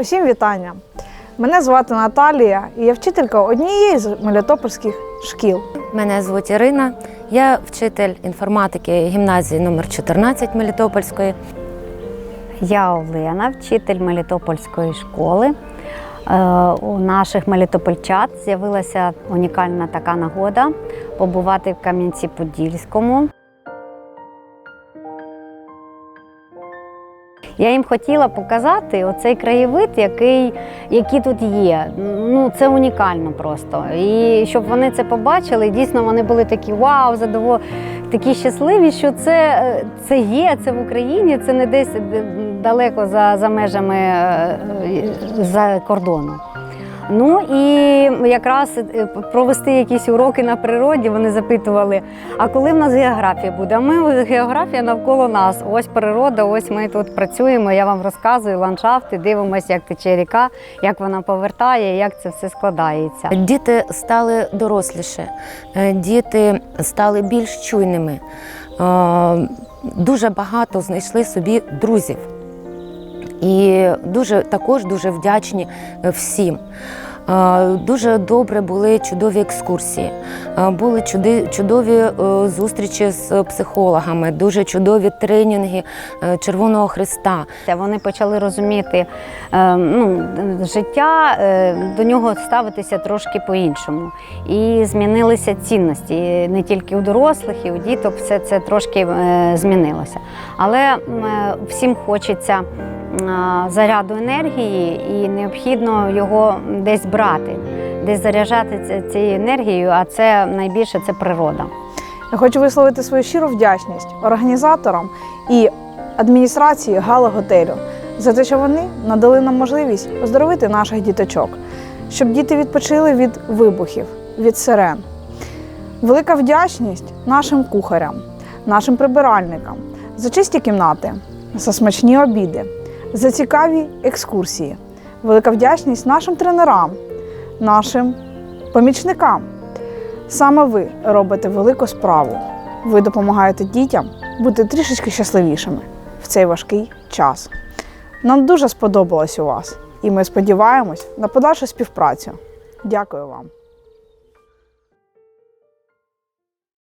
Усім вітання! Мене звати Наталія, і я вчителька однієї з мелітопольських шкіл. Мене звуть Ірина. Я вчитель інформатики гімназії номер 14 Мелітопольської. Я Олена, вчитель Мелітопольської школи. Е, У наших мелітопольчат з'явилася унікальна така нагода побувати в Кам'янці-Подільському. Я їм хотіла показати оцей краєвид, який, який тут є. Ну, це унікально просто. І щоб вони це побачили, дійсно вони були такі вау, задоволені, такі щасливі, що це, е, це є, це в Україні, це не десь далеко за, за межами е, е, за кордону. Ну і якраз е, провести якісь уроки на природі вони запитували, а коли в нас географія буде? А ми географія навколо нас. Ось природа, ось ми тут працюємо. Я вам розказую ландшафти, дивимося, як тече ріка, як вона повертає, як це все складається. Діти стали доросліше, е, діти стали більш чуйними. Е, Дуже багато знайшли собі друзів. І дуже, також дуже вдячні е, всім. Дуже добре були чудові екскурсії, були чудові е, зустрічі з психологами, дуже чудові тренінги е, Червоного Христа. Вони почали розуміти е, ну, життя, до нього ставитися трошки по-іншому. І змінилися цінності не тільки у дорослих, і у діток все це трошки змінилося. Але всім хочеться заряду енергії, і необхідно його десь брати, десь заряджати цією енергією, а це найбільше це природа. Я хочу висловити свою щиру вдячність організаторам і адміністрації гала-готелю за те, що вони надали нам можливість оздоровити наших діточок, щоб діти відпочили від вибухів, від сирен. Велика вдячність нашим кухарям, нашим прибиральникам за чисті кімнати, за смачні обіди, за цікаві екскурсії. Велика вдячність нашим тренерам, нашим помічникам. Саме ви робите велику справу. Ви допомагаєте дітям бути трішечки щасливішими в цей важкий час. Нам дуже сподобалось у вас, і ми сподіваємось на подальшу співпрацю. Дякую вам.